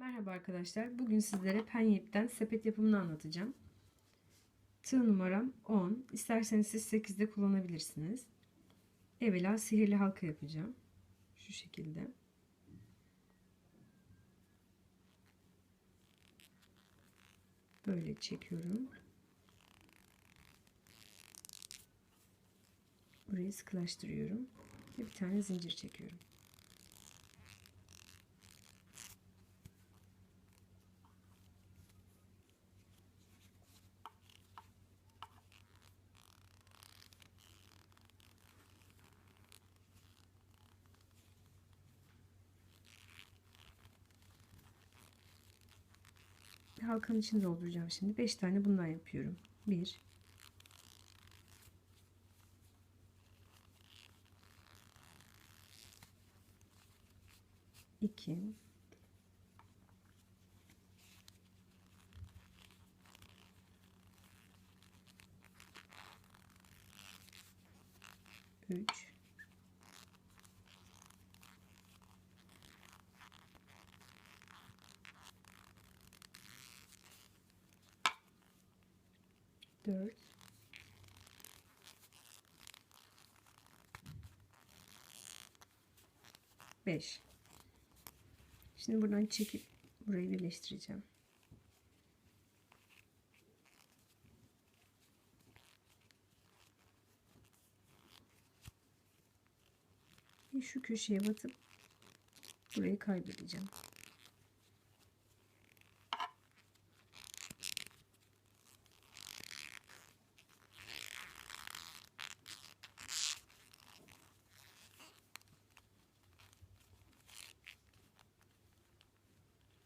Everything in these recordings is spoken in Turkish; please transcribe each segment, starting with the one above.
Merhaba arkadaşlar. Bugün sizlere penye ipten sepet yapımını anlatacağım. Tığ numaram 10. İsterseniz siz 8'de kullanabilirsiniz. Evvela sihirli halka yapacağım. Şu şekilde. Böyle çekiyorum. Burayı sıkılaştırıyorum. Ve bir tane zincir çekiyorum. Halkanın içini dolduracağım şimdi. 5 tane bundan yapıyorum. 1 2 3 4 5 Şimdi buradan çekip burayı birleştireceğim. Şu köşeye batıp burayı kaybedeceğim.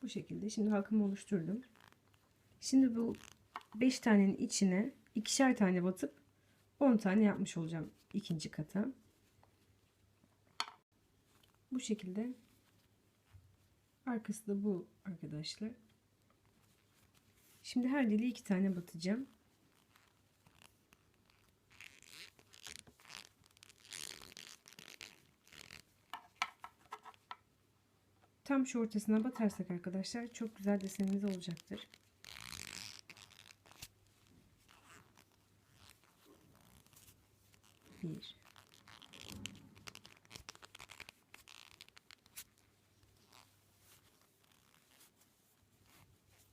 Bu şekilde. Şimdi halkamı oluşturdum. Şimdi bu 5 tanenin içine ikişer tane batıp 10 tane yapmış olacağım ikinci kata. Bu şekilde. Arkası da bu arkadaşlar. Şimdi her deli iki tane batacağım. Tam şu ortasına batarsak arkadaşlar çok güzel desenimiz olacaktır. Bir.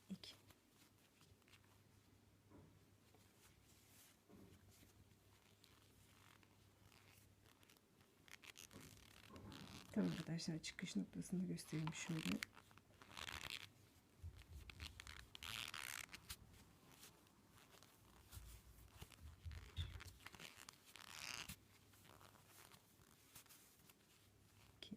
İki. Tamam arkadaşlar çıkış noktasını göstereyim şöyle. İki.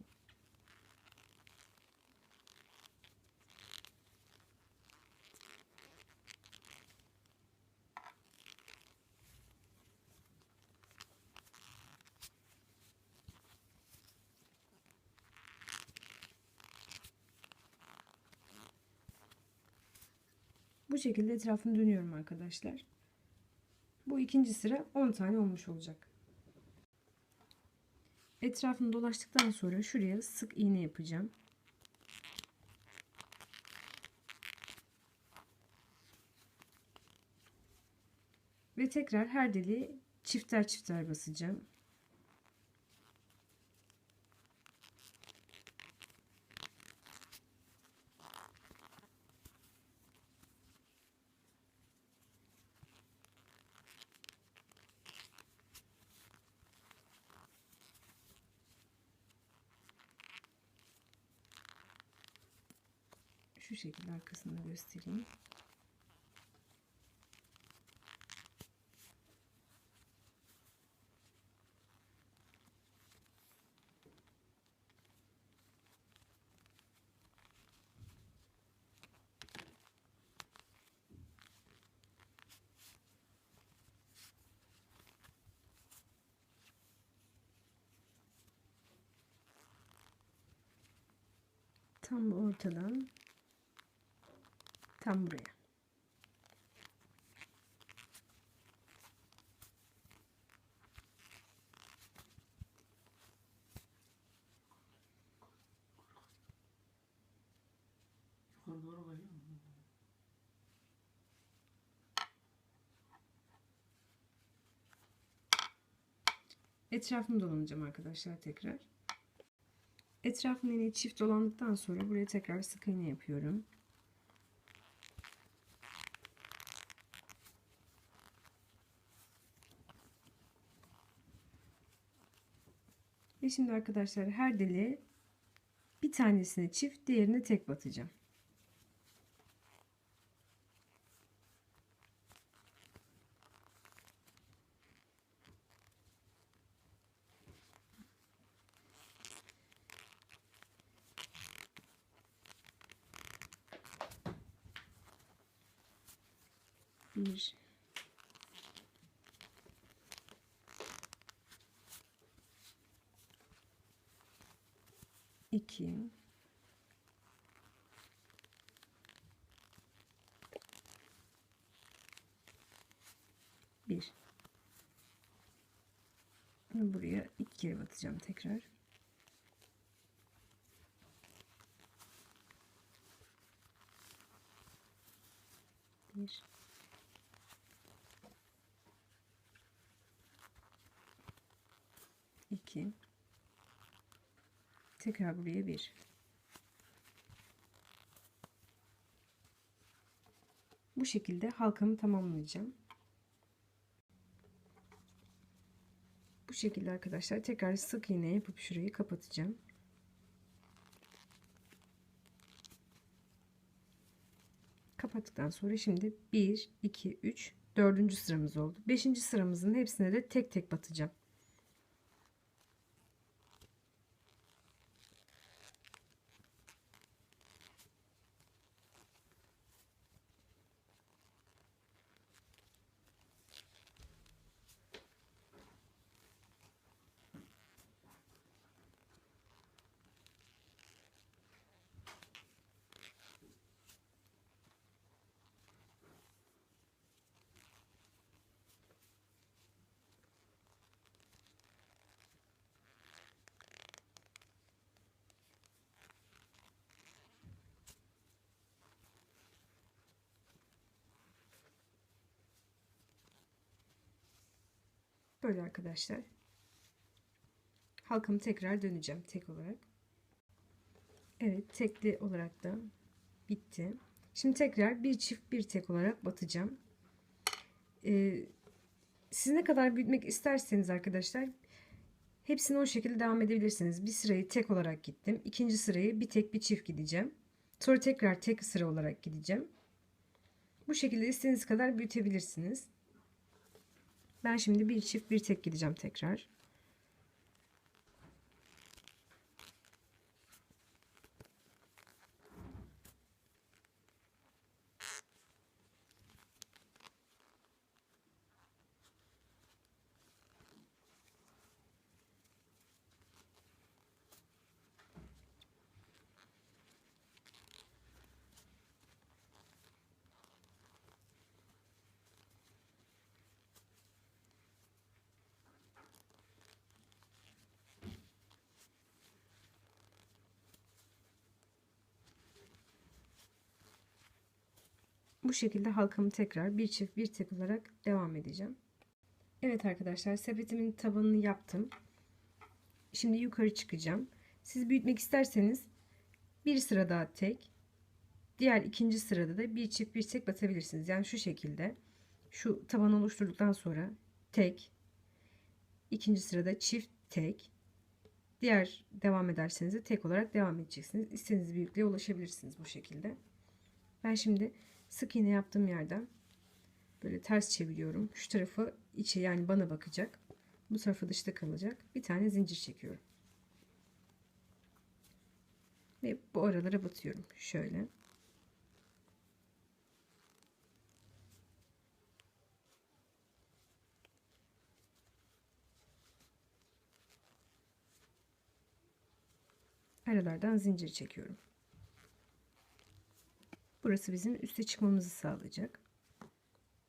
Bu şekilde etrafını dönüyorum arkadaşlar. Bu ikinci sıra 10 tane olmuş olacak. Etrafını dolaştıktan sonra şuraya sık iğne yapacağım. Ve tekrar her deliğe çifter çifter basacağım. Şekilde arkasını göstereyim. Tam ortadan Tam buraya. Yukarı doğru? Etrafını dolanacağım arkadaşlar tekrar. Etrafını yine çift dolandıktan sonra buraya tekrar sık iğne yapıyorum. Ve şimdi arkadaşlar her deliğe bir tanesini çift diğerini tek batacağım. Bir, 2 1 buraya iki kere batacağım tekrar. Bir. iki Tekrar buraya bir. Bu şekilde halkamı tamamlayacağım. Bu şekilde arkadaşlar tekrar sık iğne yapıp şurayı kapatacağım. Kapattıktan sonra şimdi 1, 2, 3, 4. sıramız oldu. 5. sıramızın hepsine de tek tek batacağım. Böyle arkadaşlar. Halkamı tekrar döneceğim tek olarak. Evet tekli olarak da bitti. Şimdi tekrar bir çift bir tek olarak batacağım. Ee, siz ne kadar büyütmek isterseniz arkadaşlar hepsini o şekilde devam edebilirsiniz. Bir sırayı tek olarak gittim. İkinci sırayı bir tek bir çift gideceğim. Sonra tekrar tek sıra olarak gideceğim. Bu şekilde istediğiniz kadar büyütebilirsiniz. Ben şimdi bir çift bir tek gideceğim tekrar. Bu şekilde halkamı tekrar bir çift bir tek olarak devam edeceğim. Evet arkadaşlar sepetimin tabanını yaptım. Şimdi yukarı çıkacağım. Siz büyütmek isterseniz bir sıra daha tek. Diğer ikinci sırada da bir çift bir tek batabilirsiniz. Yani şu şekilde. Şu tabanı oluşturduktan sonra tek. ikinci sırada çift tek. Diğer devam ederseniz de tek olarak devam edeceksiniz. İstediğiniz büyüklüğe ulaşabilirsiniz bu şekilde. Ben şimdi sık iğne yaptığım yerden böyle ters çeviriyorum. Şu tarafı içe yani bana bakacak. Bu tarafı dışta kalacak. Bir tane zincir çekiyorum. Ve bu aralara batıyorum. Şöyle. Aralardan zincir çekiyorum. Burası bizim üste çıkmamızı sağlayacak.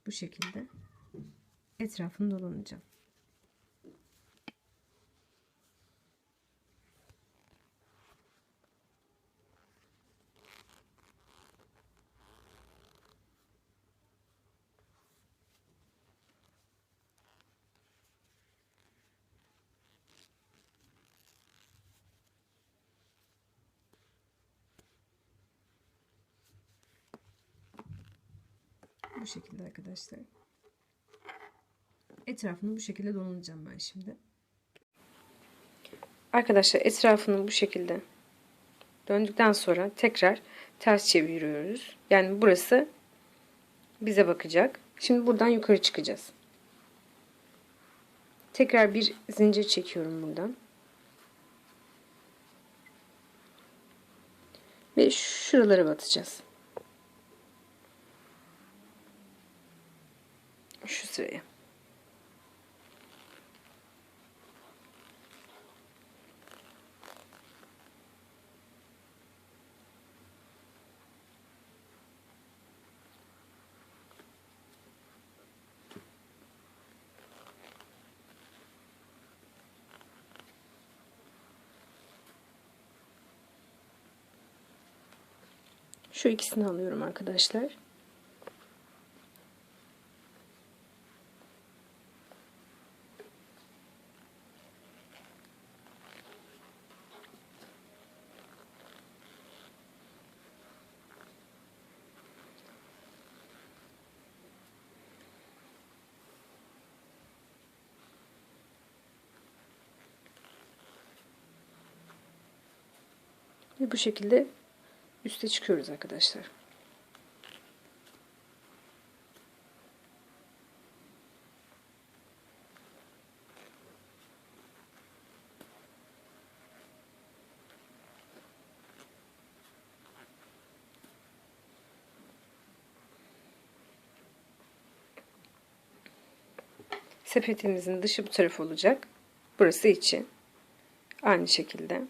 Bu şekilde etrafını dolanacağım. Bu şekilde arkadaşlar. Etrafını bu şekilde dolanacağım ben şimdi. Arkadaşlar etrafını bu şekilde döndükten sonra tekrar ters çeviriyoruz. Yani burası bize bakacak. Şimdi buradan yukarı çıkacağız. Tekrar bir zincir çekiyorum buradan. Ve şuralara batacağız. Şu sıraya. Şu ikisini alıyorum arkadaşlar. Ve bu şekilde üste çıkıyoruz arkadaşlar. Sepetimizin dışı bu taraf olacak. Burası içi. Aynı şekilde.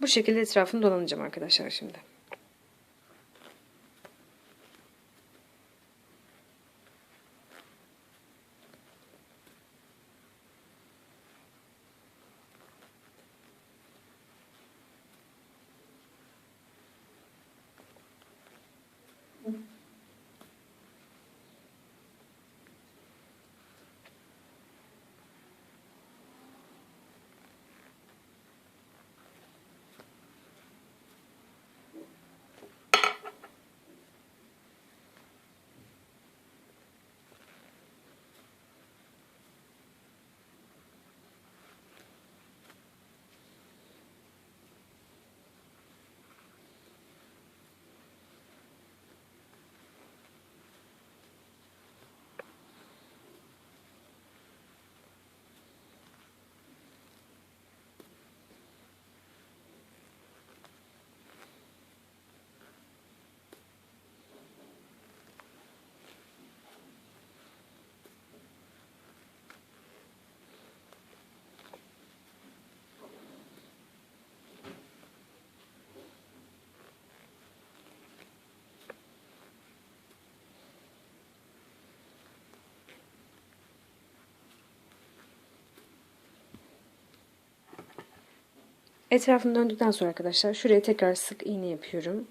Bu şekilde etrafını dolanacağım arkadaşlar şimdi. Etrafını döndükten sonra arkadaşlar şuraya tekrar sık iğne yapıyorum.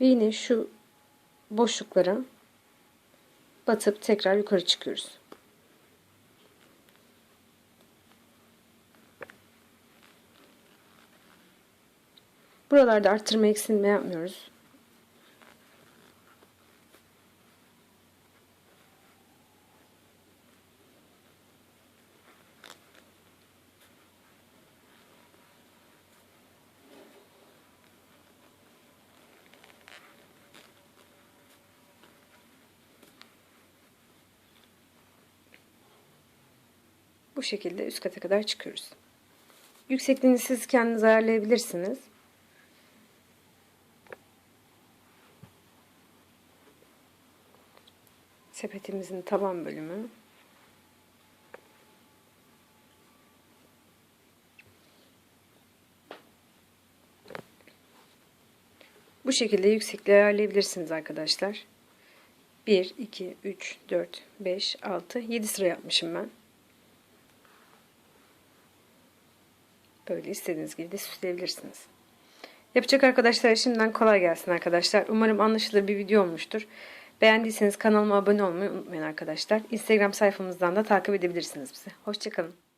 Ve yine şu boşluklara batıp tekrar yukarı çıkıyoruz. Buralarda arttırma eksilme yapmıyoruz. Bu şekilde üst kata kadar çıkıyoruz. Yüksekliğini siz kendiniz ayarlayabilirsiniz. Sepetimizin taban bölümü. Bu şekilde yüksekliği ayarlayabilirsiniz arkadaşlar. 1, 2, 3, 4, 5, 6, 7 sıra yapmışım ben. Böyle istediğiniz gibi de süsleyebilirsiniz. Yapacak arkadaşlar şimdiden kolay gelsin arkadaşlar. Umarım anlaşılır bir video olmuştur. Beğendiyseniz kanalıma abone olmayı unutmayın arkadaşlar. Instagram sayfamızdan da takip edebilirsiniz bizi. Hoşçakalın.